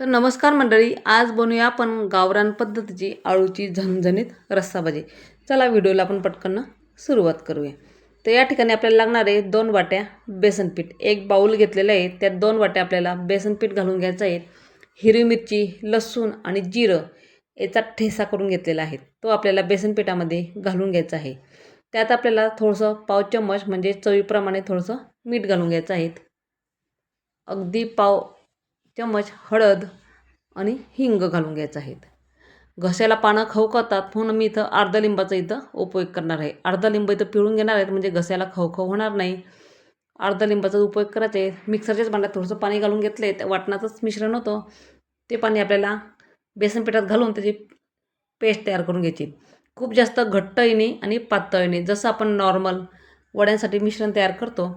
तर नमस्कार मंडळी आज बनवूया आपण गावरान पद्धतीची आळूची झणझणीत रस्साभाजी. चला व्हिडिओला आपण पटकन सुरुवात करूया. तर या ठिकाणी आपल्याला लागणार आहे दोन वाट्या बेसनपीठ एक बाऊल घेतलेलं आहे त्यात दोन वाट्या आपल्याला बेसनपीठ घालून घ्यायचं आहे. हिरवी मिरची लसूण आणि जिरं याचा ठेसा करून घेतलेला आहे. तो आपल्याला बेसनपीठामध्ये घालून घ्यायचा आहे. त्यात आपल्याला थोडंसं पाव चम्मच म्हणजे चवीप्रमाणे थोडंसं मीठ घालून घ्यायचं आहे. अगदी पाव चम्मच हळद आणि हिंग घालून घ्यायचं आहेत घश्याला पानं खवखवतात म्हणून मी इथं अर्धा लिंबाचा इथं उपयोग करणार आहे. अर्धा लिंब इथं पिळून घेणार आहेत म्हणजे घशाला खवखव होणार नाही. अर्धा लिंबाचा उपयोग करायचा आहे मिक्सरच्याच भांड्यात थोडंसं पाणी घालून घेतलं आहे वाटणाचंच मिश्रण होतं. ते पाणी आपल्याला बेसन पिठात घालून त्याची पेस्ट तयार करून घ्यायची. खूप जास्त घट्ट येणे आणि पातळ येणे जसं आपण नॉर्मल वड्यांसाठी मिश्रण तयार करतो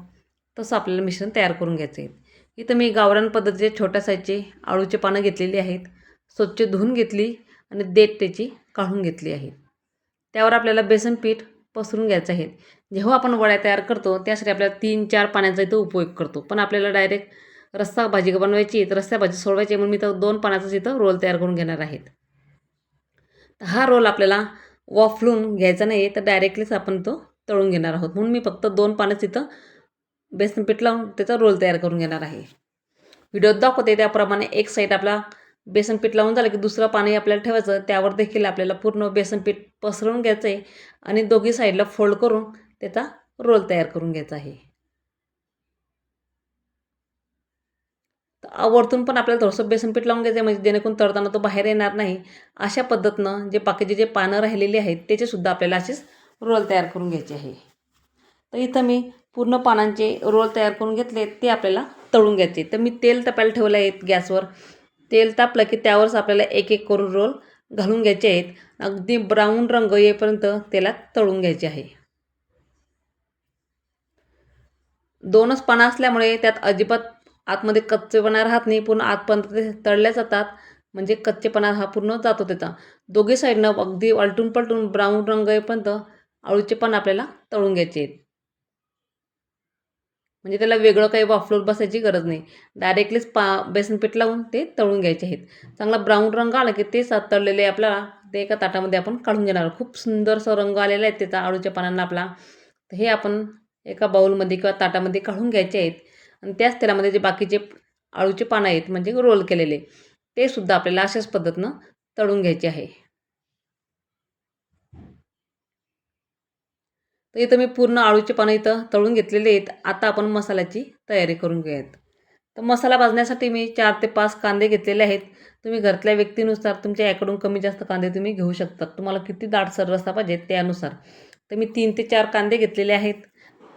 तसं आपल्याला मिश्रण तयार करून घ्यायचं आहे. इथं मी गावरान पद्धतीचे छोट्या साईजचे आळूचे पानं घेतलेली आहेत. स्वच्छ धुवून घेतली आणि देठ त्याची काढून घेतली आहे. त्यावर आपल्याला बेसन पीठ पसरून घ्यायचं आहे. जेव्हा आपण वड्या तयार करतो त्यासाठी आपल्याला तीन चार पाण्याचा इथं उपयोग करतो. पण आपल्याला डायरेक्ट रस्सा भाजी बनवायची तर रस्सा भाजी सोडवायची म्हणून मी तर दोन पाण्याचाच इथं रोल तयार करून घेणार आहेत तर हा रोल आपल्याला वाफलून घ्यायचा नाही तर डायरेक्टलीच आपण तो तळून घेणार आहोत. म्हणून मी फक्त दोन पाण्याच इथं बेसन पीठ लावून त्याचा रोल तयार करून घेणार आहे. व्हिडिओत दाखवते त्याप्रमाणे एक साईड आपला बेसन पीठ लावून झालं की दुसरं पाणी आपल्याला ठेवायचं. त्यावर देखील आपल्याला पूर्ण बेसन पीठ पसरवून घ्यायचं आहे आणि दोघी साईडला फोल्ड करून त्याचा रोल तयार करून घ्यायचा आहे. तर वरतून पण आपल्याला थोडंसं बेसन पीठ लावून घ्यायचं आहे म्हणजे जेणेकरून तळताना तो बाहेर येणार नाही. अशा पद्धतीनं जे बाकीचे जे पानं राहिलेली आहेत त्याचेसुद्धा आपल्याला असेच रोल तयार करून घ्यायचे आहे. तर इथं मी पूर्ण पानांचे रोल तयार करून घेतले ते आपल्याला तळून घ्यायचे. तर मी तेल तापायला ठेवलं आहे गॅसवर. तेल तापलं की त्यावरच आपल्याला एक एक करून रोल घालून घ्यायचे आहेत. अगदी ब्राऊन रंग येईपर्यंत तेलात तळून घ्यायचे आहे. दोनच पानं असल्यामुळे त्यात अजिबात आतमध्ये कच्चेपणा राहत नाही. पूर्ण आतपर्यंत ते तळल्या जातात. म्हणजे कच्चेपणा हा पूर्ण जातो त्याचा दोघी साईडनं अगदी अलटून पलटून ब्राऊन रंग येईपर्यंत आळूचे पण आपल्याला तळून घ्यायचे आहेत. म्हणजे त्याला वेगळं काही वाफलोर बसायची गरज नाही. डायरेक्टलीच पा बेसन पीठ लावून ते तळून घ्यायचे आहेत. चांगला ब्राऊन रंग आला की तेच तळलेले आपल्याला ते एका ताटामध्ये आपण काढून घेणार खूप सुंदरसं रंग आलेला आहे त्याचा आळूच्या पानांना आपला. तर हे आपण एका बाऊलमध्ये किंवा ताटामध्ये काढून घ्यायचे आहेत. आणि त्याच तेलामध्ये जे बाकीचे आळूचे पानं आहेत म्हणजे रोल केलेले ते सुद्धा आपल्याला अशाच पद्धतीनं तळून घ्यायचे आहे. तर इथं मी पूर्ण आळूचे पानं इथं तळून घेतलेले आहेत. आता आपण मसाल्याची तयारी करून घेऊयात. तर मसाला भाजण्यासाठी मी चार ते पाच कांदे घेतलेले आहेत. तुम्ही घरातल्या व्यक्तीनुसार तुमच्या याकडून कमी जास्त कांदे तुम्ही घेऊ शकता. तुम्हाला किती दाटसर रस्ता पाहिजे त्यानुसार. तर मी तीन ते चार कांदे घेतलेले आहेत.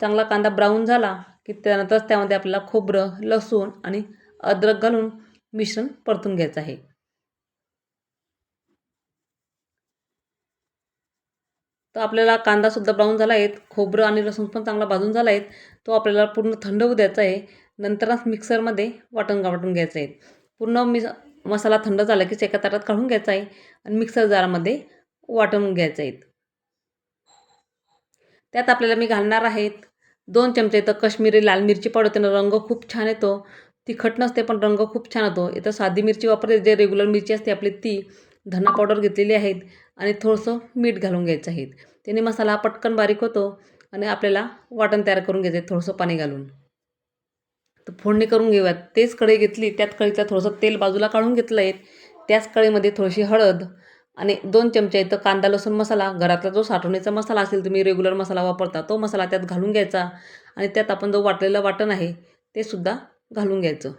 चांगला कांदा ब्राऊन झाला की त्यानंतरच त्यामध्ये आपल्याला खोबरं लसूण आणि अद्रक घालून मिश्रण परतून घ्यायचं आहे. तर आपल्याला कांदासुद्धा ब्राऊन झाला आहे. खोबरं आणि लसूण पण चांगला भाजून झाला आहे. तो आपल्याला पूर्ण थंड होऊ द्यायचा आहे. नंतरच मिक्सरमध्ये वाटण वाटून घ्यायचं आहे. पूर्ण मिस मसाला थंड झाला की एका ताटात काढून घ्यायचा आहे आणि मिक्सर जारामध्ये वाटून घ्यायचं आहेत त्यात आपल्याला मी घालणार आहेत दोन चमचे तर कश्मीरी लाल मिरची पावडर. त्यानं रंग खूप छान येतो. तिखट नसते पण रंग खूप छान होतो. इथं साधी मिरची वापरते जे रेग्युलर मिरची असते आपली ती. धना पावडर घेतलेली आहेत आणि थोडंसं मीठ घालून घ्यायचं आहे. त्याने मसाला पटकन बारीक होतो आणि आपल्याला वाटण तयार करून घ्यायचं आहे थोडंसं पाणी घालून. तर फोडणी करून घेऊयात तेच कढई घेतली त्यात कढईतलं थोडंसं तेल बाजूला काढून घेतलं आहे. त्याच कढईमध्ये थोडीशी हळद आणि दोन चमचे इथं कांदा लसूण मसाला घरातला जो साठवणीचा मसाला असेल तुम्ही रेग्युलर मसाला वापरता तो मसाला त्यात घालून घ्यायचा आणि त्यात आपण जो वाटलेलं वाटण आहे ते सुद्धा घालून घ्यायचं.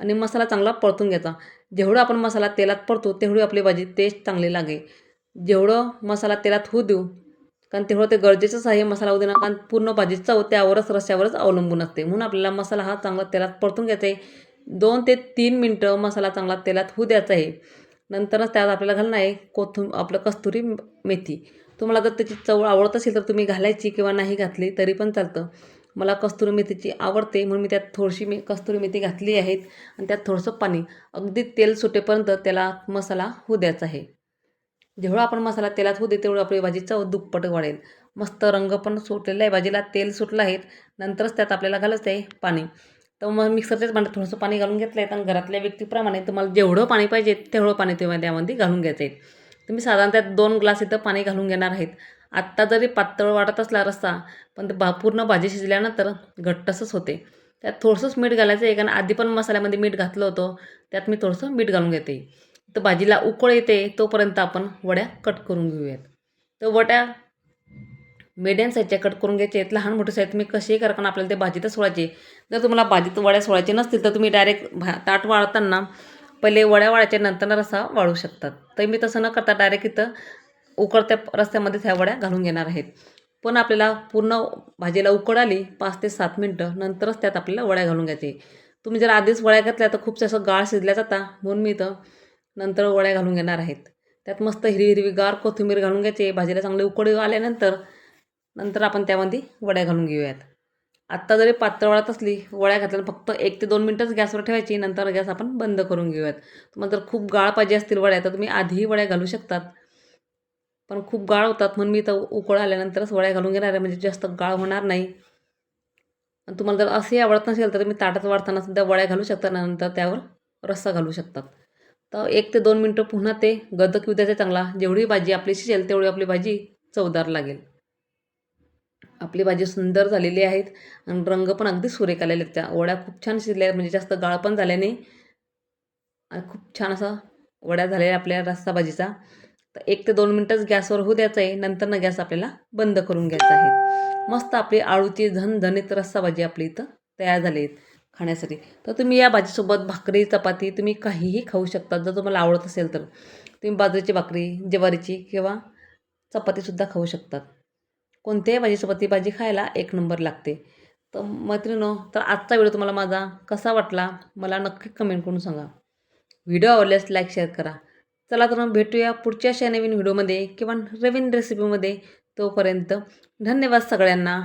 आणि मसाला चांगला परतून घ्यायचा. जेवढं आपण मसाला तेलात परतो तेवढी आपली भाजी टेस्ट चांगली लागे. जेवढं मसाला तेलात होऊ देऊ कारण तेवढं ते गरजेचंच आहे मसाला होऊ देणं कारण पूर्ण भाजी चव त्यावरच रस्त्यावरच अवलंबून असते. म्हणून आपल्याला मसाला हा चांगला तेलात परतून घ्यायचा आहे. दोन ते तीन मिनटं मसाला चांगला तेलात होऊ द्यायचा आहे. नंतरच त्यात आपल्याला घालणं आहे कोथुं आपलं कस्तुरी मेथी. तुम्हाला जर त्याची चव आवडत असेल तर तुम्ही घालायची किंवा नाही घातली तरी पण चालतं. मला कस्तुरी मेथीची आवडते म्हणून मी त्यात थोडीशी मी कस्तुरी मेथी घातली आहेत आणि त्यात थोडंसं पाणी. अगदी तेल सुटेपर्यंत त्याला मसाला होऊ द्यायचा आहे. जेवढा आपण मसाला तेलात होऊ दे तेवढं आपली भाजी चव दुप्पट वाढेल. मस्त रंग पण सुटलेला आहे भाजीला तेल सुटलं आहे नंतरच त्यात आपल्याला घालायचं आहे पाणी. तर मग मिक्सरच्याच भांड्यात थोडंसं पाणी घालून घेतलं आहे आणि घरातल्या व्यक्तीप्रमाणे तुम्हाला जेवढं पाणी पाहिजे तेवढं पाणी तुम्ही त्यामध्ये घालून घ्यायचं आहे तुम्ही साधारणतः दोन ग्लास इथं पाणी घालून घेणार आहेत. आत्ता जरी पातळ वाटत असला रस्सा पण ते बा पूर्ण भाजी शिजल्यानंतर घट्टसंच होते. त्यात थोडंसंच मीठ घालायचं आहे कारण आधी पण मसाल्यामध्ये मीठ घातलं होतं. त्यात मी थोडंसं मीठ घालून घेते. तर भाजीला उकळ येते तोपर्यंत आपण वड्या कट करून घेऊयात. तर वड्या मिडियम साईजच्या कट करून घ्यायचे आहेत. लहान मोठे साईज तुम्ही कसेही करा कारण आपल्याला ते भाजीतच सोडायचे जर तुम्हाला भाजीत वड्या सोडायचे नसतील तर तुम्ही डायरेक्ट भा ताट वाळताना पहिले वड्या वाळायच्या नंतर रस्सा वाळू शकतात. तर मी तसं न करता डायरेक्ट इथं उकडत्या रस्त्यामध्ये ह्या वड्या घालून घेणार आहेत. पण आपल्याला पूर्ण भाजीला उकड आली पाच ते सात मिनटं नंतरच त्यात आपल्याला वड्या घालून घ्यायचे. तुम्ही जर आधीच वड्या घातल्या तर खूप असं गाळ शिजल्या जाता. म्हणून मी इथं नंतर वड्या घालून घेणार आहेत. त्यात मस्त हिरवी हिरवी गार कोथिंबीर घालून घ्यायची. भाजीला चांगली उकड आल्यानंतर नंतर आपण त्यामध्ये वड्या घालून घेऊयात. आत्ता जरी पातळ वळत असली वड्या घातल्या फक्त एक ते दोन मिनटंच गॅसवर ठेवायची. नंतर गॅस आपण बंद करून घेऊयात. तुम्हाला जर खूप गाळ पाहिजे असतील वड्या तर तुम्ही आधीही वड्या घालू शकतात. पण खूप गाळ होतात म्हणून मी तर उकळ आल्यानंतरच वड्या घालून घेणार आहे. म्हणजे जास्त गाळ होणार नाही. आणि तुम्हाला जर असे आवडत नसेल तर तुम्ही ताटात वाढताना सुद्धा वड्या घालू शकता. नंतर त्यावर रस्सा घालू शकतात. तर एक ते दोन मिनटं पुन्हा ते गदक येऊ द्यायचं चांगला. जेवढी भाजी आपली शिजेल तेवढी आपली भाजी चवदार लागेल. आपली भाजी सुंदर झालेली आहेत. आणि रंग पण अगदी सुरेख आलेले आहेत त्या. वड्या खूप छान शिजल्या म्हणजे जास्त गाळ पण झाल्याने आणि खूप छान असा वड्या झालेल्या आपल्या रस्सा भाजीचा. तर एक ते दोन मिनटंच गॅसवर होऊ द्यायचं आहे. नंतर ना गॅस आपल्याला बंद करून घ्यायचा आहे. मस्त आपली आळूची झणझणीत रस्सा भाजी आपली इथं तयार झाली आहेत खाण्यासाठी. तर तुम्ही या भाजीसोबत भाकरी चपाती तुम्ही काहीही खाऊ शकता. जर तुम्हाला आवडत असेल तर तुम्ही बाजरीची भाकरी ज्वारीची किंवा चपातीसुद्धा खाऊ शकतात. कोणत्याही भाजीसोबत ती भाजी खायला एक नंबर लागते. तर मैत्रिणो तर आजचा व्हिडिओ तुम्हाला माझा कसा वाटला? मला नक्की कमेंट करून सांगा. व्हिडिओ आवडल्यास लाईक शेअर करा. चला तर मग भेटूया पुढच्या अशा नवीन व्हिडिओमध्ये किंवा नवीन रेसिपीमध्ये तोपर्यंत धन्यवाद सगळ्यांना.